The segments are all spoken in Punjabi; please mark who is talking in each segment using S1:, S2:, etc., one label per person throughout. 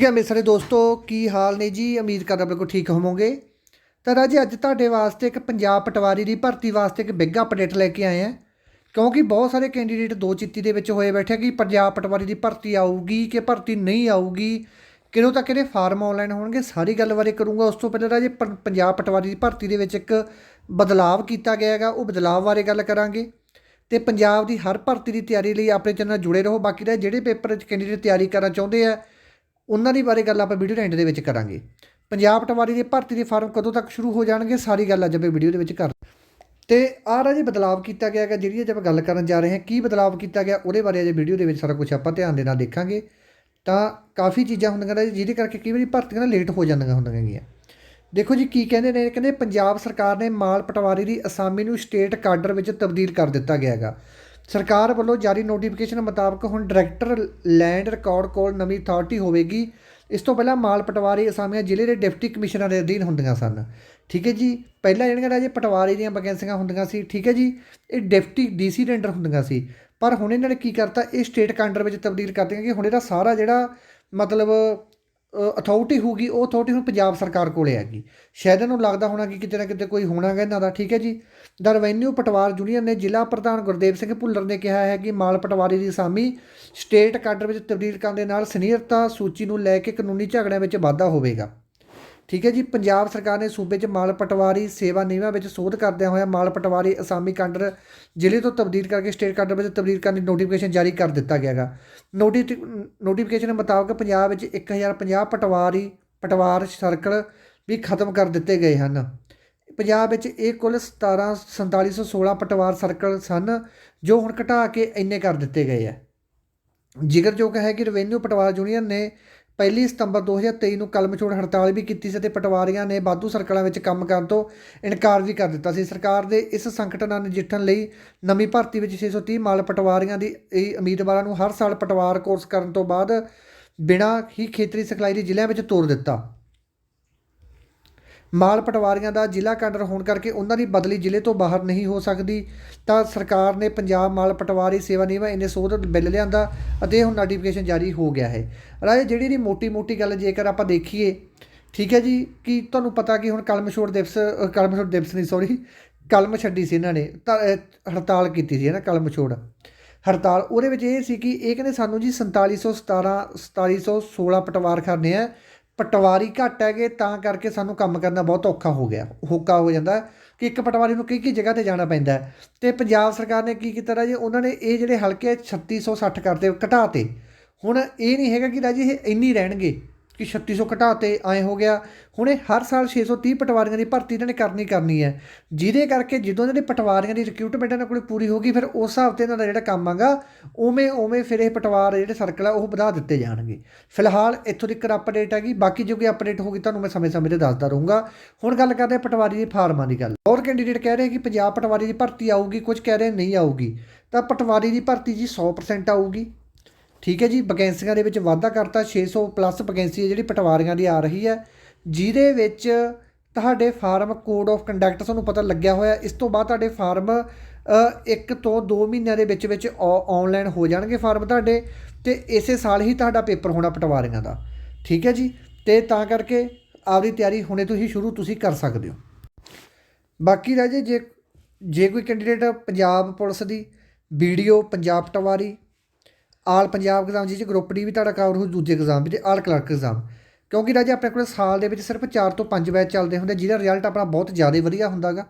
S1: ਠੀਕ ਹੈ ਮੇਰੇ ਸਾਰੇ ਦੋਸਤੋ, ਕੀ ਹਾਲ ਨੇ ਜੀ? ਉਮੀਦ ਕਰਦਾ ਬਿਲਕੁਲ ਠੀਕ ਹੋਵੋਗੇ। ਤਾਂ ਰਾਜੇ, ਅੱਜ ਤੁਹਾਡੇ ਵਾਸਤੇ ਇੱਕ ਪੰਜਾਬ ਪਟਵਾਰੀ ਦੀ ਭਰਤੀ ਵਾਸਤੇ ਇੱਕ ਬਿਗ ਅਪਡੇਟ ਲੈ ਕੇ ਆਏ ਆ। ਕਿਉਂਕਿ ਬਹੁਤ ਸਾਰੇ ਕੈਂਡੀਡੇਟ ਦੋ ਚਿੱਤੀ ਦੇ ਵਿੱਚ ਹੋਏ ਬੈਠੇ ਕਿ ਪੰਜਾਬ ਪਟਵਾਰੀ ਦੀ ਭਰਤੀ ਆਊਗੀ ਕਿ ਭਰਤੀ ਨਹੀਂ ਆਊਗੀ, ਕਿਦੋਂ ਤੱਕ ਇਹਦੇ ਫਾਰਮ ਆਨਲਾਈਨ ਹੋਣਗੇ, ਸਾਰੀ ਗੱਲ ਬਾਰੇ ਕਰੂੰਗਾ। ਉਸ ਤੋਂ ਪਹਿਲਾਂ ਰਾਜੇ, ਪੰ- ਪੰਜਾਬ ਪਟਵਾਰੀ ਦੀ ਭਰਤੀ ਦੇ ਵਿੱਚ ਇੱਕ ਬਦਲਾਅ ਕੀਤਾ ਗਿਆ ਹੈਗਾ, ਉਹ ਬਦਲਾਵ ਬਾਰੇ ਗੱਲ ਕਰਾਂਗੇ। ਤੇ ਪੰਜਾਬ ਦੀ ਹਰ ਭਰਤੀ ਦੀ ਤਿਆਰੀ ਲਈ ਆਪਣੇ ਚੈਨਲ ਨਾਲ ਜੁੜੇ ਰਹੋ। ਬਾਕੀ ਦਾ ਜਿਹੜੇ ਪੇਪਰ 'ਚ ਕੈਂਡੀਡੇਟ ਤਿਆਰੀ ਕਰਨਾ ਚਾਹੁੰਦੇ ਆ ਉਹਨਾਂ ਦੀ ਬਾਰੇ ਗੱਲ ਆਪਾਂ ਵੀਡੀਓ ਦੇ ਐਂਡ ਦੇ ਵਿੱਚ ਕਰਾਂਗੇ। ਪੰਜਾਬ ਪਟਵਾਰੀ ਦੇ ਭਰਤੀ ਦੇ ਫਾਰਮ ਕਦੋਂ ਤੱਕ ਸ਼ੁਰੂ ਹੋ ਜਾਣਗੇ, ਸਾਰੀ ਗੱਲ ਅੱਜ ਆਪਾਂ ਵੀਡੀਓ ਦੇ ਵਿੱਚ ਕਰ ਤੇ ਆਹ ਰਾਜੇ ਬਦਲਾਵ ਕੀਤਾ ਗਿਆ ਹੈਗਾ, ਜਿਹੜੀ ਅੱਜ ਆਪਾਂ ਗੱਲ ਕਰਨ ਜਾ ਰਹੇ ਹਾਂ, ਕੀ ਬਦਲਾਵ ਕੀਤਾ ਗਿਆ, ਉਹਦੇ ਬਾਰੇ ਅੱਜ ਵੀਡੀਓ ਦੇ ਵਿੱਚ ਸਾਰਾ ਕੁਝ ਆਪਾਂ ਧਿਆਨ ਦੇ ਨਾਲ ਦੇਖਾਂਗੇ। ਤਾਂ ਕਾਫੀ ਚੀਜ਼ਾਂ ਹੁੰਦੀਆਂ ਨੇ, ਜਿਹਦੇ ਕਰਕੇ ਕਈ ਵਾਰੀ ਭਰਤੀਆਂ ਨਾ ਲੇਟ ਹੋ ਜਾਂਦੀਆਂ ਹੁੰਦੀਆਂ ਹੈਗੀਆਂ ਦੇਖੋ ਜੀ, ਕੀ ਕਹਿੰਦੇ ਨੇ, ਕਹਿੰਦੇ ਪੰਜਾਬ ਸਰਕਾਰ ਨੇ ਮਾਲ ਪਟਵਾਰੀ ਦੀ ਅਸਾਮੀ ਨੂੰ ਸਟੇਟ ਕਾਡਰ ਵਿੱਚ ਤਬਦੀਲ ਕਰ ਦਿੱਤਾ ਗਿਆ ਹੈਗਾ। ਸਰਕਾਰ ਵੱਲੋਂ ਜਾਰੀ ਨੋਟੀਫਿਕੇਸ਼ਨ ਮੁਤਾਬਕ ਹੁਣ ਡਾਇਰੈਕਟਰ ਲੈਂਡ ਰਿਕਾਰਡ ਕੋਲ ਨਵੀਂ ਅਥਾਰਟੀ ਹੋਵੇਗੀ। ਇਸ ਤੋਂ ਪਹਿਲਾਂ ਮਾਲ ਪਟਵਾਰੀ ਅਸਾਮੀਆਂ ਜ਼ਿਲ੍ਹੇ ਦੇ ਡਿਪਟੀ ਕਮਿਸ਼ਨਰ ਦੇ ਅਧੀਨ ਹੁੰਦੀਆਂ ਸਨ। ਠੀਕ ਹੈ ਜੀ? ਪਹਿਲਾਂ ਜਿਹੜੀਆਂ ਰਾਜੇ ਪਟਵਾਰੀ ਦੀਆਂ ਵੈਕੈਂਸੀਆਂ ਹੁੰਦੀਆਂ ਸੀ, ਠੀਕ ਹੈ ਜੀ? ਇਹ ਡਿਪਟੀ ਡੀਸੀ ਦੇ ਅੰਡਰ ਹੁੰਦੀਆਂ ਸੀ। ਪਰ ਹੁਣ ਇਹਨਾਂ ਨੇ ਕੀ ਕਰਤਾ? ਇਹ ਸਟੇਟ ਕਾਡਰ ਵਿੱਚ ਤਬਦੀਲ ਕਰ ਦਿੱਤੀਆਂ ਕਿ ਹੁਣ ਇਹਦਾ ਸਾਰਾ ਜਿਹੜਾ ਮਤਲਬ ਅਥਾਰਟੀ ਹੋਊਗੀ, ਉਹ ਅਥਾਰਟੀ ਹੁਣ ਪੰਜਾਬ ਸਰਕਾਰ ਕੋਲੇ ਹੈਗੀ। ਸ਼ਾਇਦ ਇਹਨੂੰ ਲੱਗਦਾ ਹੋਣਾ ਕਿ ਕਿਤੇ ਨਾ ਕਿਤੇ ਕੋਈ ਹੋਣਾ ਗਾ ਇਹਨਾਂ ਦਾ, ਠੀਕ ਹੈ ਜੀ? ਦਾ ਰਵੈਨਿਊ ਪਟਵਾਰ ਯੂਨੀਅਨ ਨੇ ਜ਼ਿਲ੍ਹਾ ਪ੍ਰਧਾਨ ਗੁਰਦੇਵ ਸਿੰਘ ਭੁੱਲਰ ਨੇ ਕਿਹਾ ਹੈ ਕਿ ਮਾਲ ਪਟਵਾਰੀ ਦੀ ਅਸਾਮੀ ਸਟੇਟ ਕਾਡਰ ਵਿੱਚ ਤਬਦੀਲ ਕਰਨ ਦੇ ਨਾਲ ਸੀਨੀਅਰਤਾ ਸੂਚੀ ਨੂੰ ਲੈ ਕੇ ਕਾਨੂੰਨੀ ਝਗੜਿਆਂ ਵਿੱਚ ਵਾਧਾ ਹੋਵੇਗਾ। ਠੀਕ ਹੈ ਜੀ, ਪੰਜਾਬ ਸਰਕਾਰ ਨੇ ਸੂਬੇ 'ਚ ਮਾਲ ਪਟਵਾਰੀ ਸੇਵਾ ਨਿਯਮਾਂ ਵਿੱਚ ਸੋਧ ਕਰਦਿਆਂ ਹੋਇਆ ਮਾਲ ਪਟਵਾਰੀ ਅਸਾਮੀ ਕਾਡਰ ਜ਼ਿਲ੍ਹੇ ਤੋਂ ਤਬਦੀਲ ਕਰਕੇ ਸਟੇਟ ਕਾਡਰ ਵਿੱਚ ਤਬਦੀਲ ਕਰਨ ਦੀ ਨੋਟੀਫਿਕੇਸ਼ਨ ਜਾਰੀ ਕਰ ਦਿੱਤਾ ਗਿਆ ਹੈਗਾ। ਨੋਟੀ ਨੋਟੀਫਿਕੇਸ਼ਨ ਮੁਤਾਬਕ ਪੰਜਾਬ ਵਿੱਚ 1050 ਪਟਵਾਰੀ, ਪਟਵਾਰ ਸਰਕਲ ਵੀ ਖਤਮ ਕਰ ਦਿੱਤੇ ਗਏ ਹਨ। ਪੰਜਾਬ ਵਿੱਚ ਇਹ ਕੁੱਲ 17 4716 ਪਟਵਾਰ ਸਰਕਲ ਸਨ, ਜੋ ਹੁਣ ਘਟਾ ਕੇ ਇੰਨੇ ਕਰ ਦਿੱਤੇ ਗਏ ਹੈ ਜ਼ਿਕਰਯੋਗ ਹੈ ਕਿ ਰੈਵਨਿਊ ਪਟਵਾਰ ਯੂਨੀਅਨ ਨੇ ਪਹਿਲੀ ਸਤੰਬਰ 2023 ਨੂੰ ਕਲਮਛੋੜ ਹੜਤਾਲ ਵੀ ਕੀਤੀ ਸੀ ਤੇ ਪਟਵਾਰੀਆਂ ਨੇ ਵਾਧੂ ਸਰਕਲਾਂ ਵਿੱਚ ਕੰਮ ਕਰਨ ਤੋਂ ਇਨਕਾਰ ਵੀ ਕਰ ਦਿੱਤਾ ਸੀ। ਸਰਕਾਰ ਦੇ ਇਸ ਸੰਕਟ ਨਾਲ ਨਜਿੱਠਣ ਲਈ ਨਵੀਂ ਭਰਤੀ ਵਿੱਚ 630 ਮਾਲ ਪਟਵਾਰੀਆਂ ਦੀ ਉਮੀਦਵਾਰਾਂ ਨੂੰ ਹਰ ਸਾਲ ਪਟਵਾਰ ਕੋਰਸ ਕਰਨ ਤੋਂ ਬਾਅਦ ਬਿਨਾਂ ਹੀ ਖੇਤਰੀ ਸਿਖਲਾਈ ਦੇ ਜ਼ਿਲ੍ਹਿਆਂ ਵਿੱਚ ਤੋਰ ਦਿੱਤਾ। ਮਾਲ ਪਟਵਾਰੀਆਂ ਦਾ ਜ਼ਿਲ੍ਹਾ ਕੈਡਰ ਹੋਣ ਕਰਕੇ ਉਹਨਾਂ ਦੀ ਬਦਲੀ ਜ਼ਿਲ੍ਹੇ ਤੋਂ ਬਾਹਰ ਨਹੀਂ ਹੋ ਸਕਦੀ। ਤਾਂ ਸਰਕਾਰ ਨੇ ਪੰਜਾਬ ਮਾਲ ਪਟਵਾਰੀ ਸੇਵਾ ਨਿਯਮ ਇਹਨੇ ਸੋਧ ਬਿੱਲ ਲਿਆਂਦਾ ਅਤੇ ਹੁਣ ਨੋਟੀਫਿਕੇਸ਼ਨ ਜਾਰੀ ਹੋ ਗਿਆ ਹੈ। ਰਾਜੇ ਜਿਹੜੀ ਦੀ ਮੋਟੀ-ਮੋਟੀ ਗੱਲ ਜੇਕਰ ਆਪਾਂ ਦੇਖੀਏ ਠੀਕ ਹੈ ਜੀ ਕਿ ਤੁਹਾਨੂੰ ਪਤਾ ਕਿ ਹੁਣ ਕਲਮ ਛੋੜ ਦਿਵਸ ਅ, ਕਲਮ ਛੋੜ ਦਿਵਸ ਨਹੀਂ ਸੌਰੀ ਕਲਮ ਛੱਡੀ ਸੀ ਇਹਨਾਂ ਨੇ ਤਾਂ ਹੜਤਾਲ ਕੀਤੀ ਸੀ ਨਾ ਕਲਮ ਛੋੜ ਹੜਤਾਲ ਉਹਦੇ ਵਿੱਚ ਇਹ ਸੀ ਕਿ ਇਹ ਕਹਿੰਦੇ ਸਾਨੂੰ ਜੀ 4717 4716 ਪਟਵਾਰ ਕਰਨੇ ਆ ਪਟਵਾਰੀ ਘੱਟ ਹੈਗੇ, ਤਾਂ ਕਰਕੇ ਸਾਨੂੰ ਕੰਮ ਕਰਨਾ ਬਹੁਤ ਔਖਾ ਹੋ ਗਿਆ। ਹੋਕਾ ਹੋ ਜਾਂਦਾ ਕਿ ਇੱਕ ਪਟਵਾਰੀ ਨੂੰ ਕਈ ਕਈ ਜਗ੍ਹਾ ਤੇ ਜਾਣਾ ਪੈਂਦਾ ਹੈ। ਤੇ ਪੰਜਾਬ ਸਰਕਾਰ ਨੇ ਕੀ ਕੀਤਾ ਰਾਜੇ? ਉਹਨਾਂ ਨੇ ਇਹ ਜਿਹੜੇ ਹਲਕੇ 3660 ਕਰਦੇ ਘਟਾਤੇ ਹੁਣ ਇਹ ਨਹੀਂ ਹੈਗਾ ਕਿ ਰਾਜੇ ਇਹ ਇੰਨੀ ਰਹਿਣਗੇ। ਕਿ 3600 ਘਟਾਤੇ ਐ ਹੋ ਗਿਆ। ਹੁਣ ਇਹ ਹਰ ਸਾਲ 630 ਪਟਵਾਰੀਆਂ ਦੀ ਭਰਤੀ ਇਹਨਾਂ ਨੇ ਕਰਨੀ ਕਰਨੀ ਹੈ। ਜਿਹਦੇ ਕਰਕੇ ਜਦੋਂ ਇਹਨਾਂ ਦੀ ਪਟਵਾਰੀਆਂ ਦੀ ਰਿਕਰੂਟਮੈਂਟ ਇਹਨਾਂ ਕੋਲ ਪੂਰੀ ਹੋ ਗਈ, ਫਿਰ ਉਸ ਹਿਸਾਬ ਤੇ ਇਹਨਾਂ ਦਾ ਜਿਹੜਾ ਕੰਮ ਆਗਾ, ਉਵੇਂ ਉਵੇਂ ਫਿਰ ਇਹ ਪਟਵਾਰ ਜਿਹੜੇ ਸਰਕਲ ਆ ਉਹ ਵਧਾ ਦਿੱਤੇ ਜਾਣਗੇ। ਫਿਲਹਾਲ ਇੱਥੋਂ ਦੀ ਕਰ ਅਪਡੇਟ ਹੈਗੀ, ਬਾਕੀ ਜੋ ਕੋਈ ਅਪਡੇਟ ਹੋਗੀ ਤੁਹਾਨੂੰ ਮੈਂ ਸਮੇਂ-ਸਮੇਂ ਤੇ ਦੱਸਦਾ ਰਹੂੰਗਾ। ਹੁਣ ਗੱਲ ਕਰਦੇ ਹਾਂ ਪਟਵਾਰੀ ਦੇ ਫਾਰਮਾਂ ਦੀ ਗੱਲ। ਹੋਰ ਕੈਂਡੀਡੇਟ ਕਹਿ ਰਹੇ ਕਿ ਪੰਜਾਬ ਪਟਵਾਰੀ ਦੀ ਭਰਤੀ ਆਊਗੀ, ਕੁਝ ਕਹਿ ਰਹੇ ਨਹੀਂ ਆਊਗੀ। ਤਾਂ ਪਟਵਾਰੀ ਦੀ ਭਰਤੀ ਜੀ 100% ਆਊਗੀ। ਠੀਕ ਹੈ ਜੀ ਵੈਕੈਂਸੀਆਂ ਦੇ ਵਿੱਚ ਵਾਧਾ ਕਰਤਾ 600 ਪਲੱਸ ਵੈਕੈਂਸੀ ਹੈ ਜਿਹੜੀ ਪਟਵਾਰੀਆਂ ਦੀ ਆ ਰਹੀ ਹੈ। ਜਿਹਦੇ ਵਿੱਚ ਤੁਹਾਡੇ ਫਾਰਮ ਕੋਡ ਆਫ ਕੰਡਕਟ ਤੁਹਾਨੂੰ ਪਤਾ ਲੱਗਿਆ ਹੋਇਆ, ਇਸ ਤੋਂ ਬਾਅਦ ਤੁਹਾਡੇ ਫਾਰਮ ਇੱਕ ਤੋਂ 2 ਮਹੀਨਿਆਂ ਦੇ ਵਿੱਚ ਵਿੱਚ ਆਨਲਾਈਨ ਹੋ ਜਾਣਗੇ ਫਾਰਮ ਤੁਹਾਡੇ ਤੇ ਇਸੇ ਸਾਲ ਹੀ ਤੁਹਾਡਾ ਪੇਪਰ ਹੋਣਾ ਪਟਵਾਰੀਆਂ ਦਾ। ਠੀਕ ਹੈ ਜੀ, ਤੇ ਤਾਂ ਕਰਕੇ ਆਪਦੀ ਤਿਆਰੀ ਹੁਣੇ ਤੋਂ ਹੀ ਸ਼ੁਰੂ ਤੁਸੀਂ ਕਰ ਸਕਦੇ ਹੋ। ਬਾਕੀ ਰਾਜੇ, ਜੇ ਜੇ ਕੋਈ ਕੈਂਡੀਡੇਟ ਪੰਜਾਬ ਪੁਲਿਸ ਦੀ video Punjab patwari all Punjab exam ਜਿਹਦੇ 'ਚ ਗਰੁੱਪ ਡੀ ਵੀ ਤੁਹਾਡਾ ਕਵਰ ਹੋ ਦੂਜੇ ਐਗਜ਼ਾਮ ਵੀ ਤੇ ਆਲ ਕਲਰਕ ਐਗਜ਼ਾਮ ਕਿਉਂਕਿ ਰਾਜੇ ਆਪਣੇ ਕੋਲ ਸਾਲ ਦੇ ਵਿੱਚ ਸਿਰਫ 4 ਤੋਂ 5 ਬੈਚ ਚੱਲਦੇ ਹੁੰਦੇ, ਜਿਹਦਾ ਰਿਜ਼ਲਟ ਆਪਣਾ ਬਹੁਤ ਜ਼ਿਆਦਾ ਵਧੀਆ ਹੁੰਦਾਗਾ।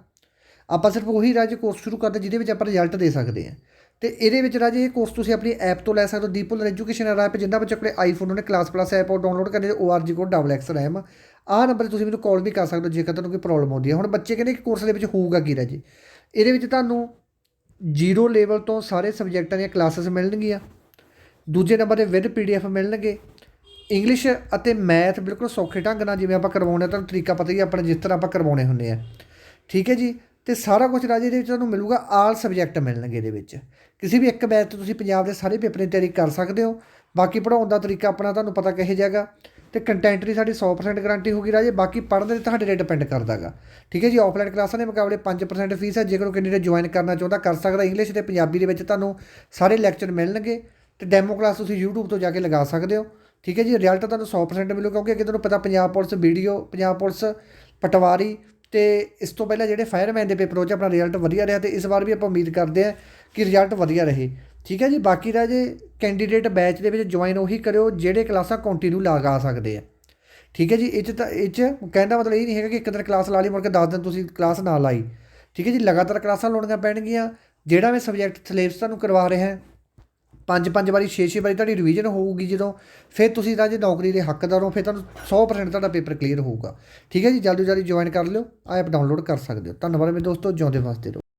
S1: ਆਪਾਂ ਸਿਰਫ ਉਹੀ ਰਾਜੇ ਕੋਰਸ ਸ਼ੁਰੂ ਕਰਦੇ ਜਿਹਦੇ ਵਿੱਚ ਆਪਾਂ ਰਿਜ਼ਲਟ ਦੇ ਸਕਦੇ ਹਾਂ। ਤੇ ਇਹਦੇ ਵਿੱਚ ਰਾਜੇ ਇਹ ਕੋਰਸ ਤੁਸੀਂ ਆਪਣੀ ਐਪ ਤੋਂ ਲੈ ਸਕਦੇ ਹੋ, ਦੀਪੁਲ ਐਜੂਕੇਸ਼ਨ ਐਪ ਜਿੰਨਾ ਬੱਚੇ ਕੋਲੇ ਆਈਫੋਨ ਉਹਨੇ ਕਲਾਸ ਪਲੱਸ ਐਪ ਉਹ ਡਾਊਨਲੋਡ ਕਰਨੀ ORG code double X RAM ਆਹ ਨੰਬਰ ਤੇ ਤੁਸੀਂ ਮੈਨੂੰ ਕਾਲ ਵੀ ਕਰ ਸਕਦੇ ਹੋ ਜੇਕਰ ਤੁਹਾਨੂੰ ਕੋਈ ਪ੍ਰੋਬਲਮ ਆਉਂਦੀ ਹੈ। ਹੁਣ ਬੱਚੇ ਕਹਿੰਦੇ ਕਿ ਕੋਰਸ ਦੇ ਵਿੱਚ ਹੋਊਗਾ ਕੀ ਰਾਜੇ? ਇਹਦੇ ਵਿੱਚ ਤੁਹਾਨੂੰ ਜ਼ੀਰੋ ਲੈਵਲ ਤੋਂ ਸਾਰੇ ਸਬਜੈਕਟਾਂ ਦੀਆਂ ਕਲਾਸਿਸ ਮਿਲਣਗੀਆਂ। ਦੂਜੇ ਨੰਬਰ ਤੇ ਵਿਦ ਪੀਡੀਐਫ ਮਿਲਣਗੇ। ਇੰਗਲਿਸ਼ ਅਤੇ ਮੈਥ ਬਿਲਕੁਲ ਸੌਖੇ ਢੰਗ ਨਾਲ ਜਿਵੇਂ ਆਪਾਂ ਕਰਵਾਉਣੇ ਤੁਹਾਨੂੰ ਤਰੀਕਾ ਪਤਾ ਹੀ ਆਪਣਾ ਜਿਸ ਤਰ੍ਹਾਂ ਆਪਾਂ ਕਰਵਾਉਣੇ ਹੁੰਦੇ ਆ। ਠੀਕ ਹੈ ਜੀ? ਤੇ ਸਾਰਾ ਕੁਝ ਰਾਜੇ ਦੇ ਵਿੱਚ ਤੁਹਾਨੂੰ ਮਿਲੂਗਾ, ਆਲ ਸਬਜੈਕਟ ਮਿਲਣਗੇ ਇਹਦੇ ਵਿੱਚ। ਕਿਸੇ ਵੀ ਇੱਕ ਬੈਚ ਤੋਂ ਤੁਸੀਂ ਪੰਜਾਬ ਦੇ ਸਾਰੇ ਪੇਪਰ ਦੀ ਤਿਆਰੀ ਕਰ ਸਕਦੇ ਹੋ। ਬਾਕੀ ਪੜਾਉਣ ਦਾ ਤਰੀਕਾ ਆਪਣਾ ਤੁਹਾਨੂੰ ਪਤਾ ਕਿਹੋ ਜਾਏਗਾ ਤੇ ਕੰਟੈਂਟ ਦੀ ਸਾਡੀ 100% ਗਾਰੰਟੀ ਹੋਗੀ ਰਾਜੇ, ਬਾਕੀ ਪੜ੍ਹਨ ਦੇ ਤੁਹਾਡੇ ਤੇ ਡਿਪੈਂਡ ਕਰਦਾਗਾ। ਠੀਕ ਹੈ ਜੀ? ਆਫਲਾਈਨ ਕਲਾਸਾਂ ਦੇ ਮੁਕਾਬਲੇ 5% ਫੀਸ ਹੈ, ਜੇਕਰ ਉਹ ਕੈਂਡੀਡੇਟ ਜੁਆਇਨ ਕਰਨਾ ਚਾਹੁੰਦਾ, ਕਰ ਸਕਦਾ। ਇੰਗਲਿਸ਼ ਤੇ ਪੰਜਾਬੀ ਦੇ ਵਿੱਚ ਤੁਹਾਨੂੰ ਸਾਰੇ ਲੈਕਚਰ ਮਿਲਣਗੇ। ਤੇ ਡੈਮੋ ਕਲਾਸ ਤੁਸੀਂ YouTube ਤੋਂ ਜਾ ਕੇ ਲਗਾ ਸਕਦੇ ਹੋ। ਠੀਕ ਹੈ ਜੀ ਰਿਜ਼ਲਟ ਤੁਹਾਨੂੰ 100% ਮਿਲੂ ਕਿਉਂਕਿ ਅੱਗੇ ਤੁਹਾਨੂੰ ਪਤਾ Punjab police video Punjab police patwari ਤੇ ਇਸ ਤੋਂ ਪਹਿਲਾਂ ਜਿਹੜੇ ਫਾਇਰਮੈਨ ਦੇ ਪੇਪਰ ਉਹ 'ਚ ਆਪਣਾ ਰਿਜ਼ਲਟ ਵਧੀਆ ਰਿਹਾ ਤੇ ਇਸ ਵਾਰ ਵੀ ਆਪਾਂ ਉਮੀਦ ਕਰਦੇ ਹਾਂ ਕਿ ਰਿਜ਼ਲਟ ਵਧੀਆ ਰਹੇ। ਠੀਕ ਹੈ ਜੀ, ਬਾਕੀ ਦਾ ਜੇ ਕੈਂਡੀਡੇਟ ਬੈਚ ਦੇ ਵਿੱਚ ਜੁਆਇਨ ਉਹੀ ਕਰਿਓ, ਜਿਹੜੇ ਕਲਾਸਾਂ ਕੰਟੀਨਿਊ ਲਗਾ ਸਕਦੇ ਆ। ਠੀਕ ਹੈ ਜੀ, ਇਹ 'ਚ ਤਾਂ, ਇਹ 'ਚ ਕਹਿੰਦਾ ਮਤਲਬ ਇਹ ਨਹੀਂ ਹੈਗਾ ਕਿ ਇੱਕ ਦਿਨ ਕਲਾਸ ਲਾ ਲਈ ਮੁੜ ਕੇ 10 ਦਿਨ ਤੁਸੀਂ ਕਲਾਸ ਨਾ ਲਾਈ। ਠੀਕ ਹੈ ਜੀ, ਲਗਾਤਾਰ ਕਲਾਸਾਂ ਲਾਉਣੀਆਂ ਪੈਣਗੀਆਂ। ਜਿਹੜਾ ਮੈਂ ਸਬਜੈਕਟ ਸਿਲੇਬਸ ਤੁਹਾਨੂੰ ਕਰਵਾ ਰਿਹਾ ਹਾਂ ਪੰਜ ਪੰਜ ਵਾਰੀ ਛੇ ਛੇ ਵਾਰੀ ਤੁਹਾਡੀ ਰਿਵੀਜ਼ਨ ਹੋਊਗੀ ਜਦੋਂ, ਫਿਰ ਤੁਸੀਂ ਰਾਜੇ ਨੌਕਰੀ ਦੇ ਹੱਕਦਾਰ ਹੋ, ਫਿਰ ਤੁਹਾਨੂੰ 100% ਤੁਹਾਡਾ ਪੇਪਰ ਕਲੀਅਰ ਹੋਊਗਾ। ਠੀਕ ਹੈ ਜੀ? ਜਲਦੀ ਜਲਦੀ ਜੁਆਇਨ ਕਰ ਲਿਓ ਐਪ ਡਾਊਨਲੋਡ ਕਰ ਸਕਦੇ ਹੋ। ਧੰਨਵਾਦ ਮੇਰੇ ਦੋਸਤੋ, ਜਿਉਂਦੇ ਵਾਸਤੇ ਰਹੋ।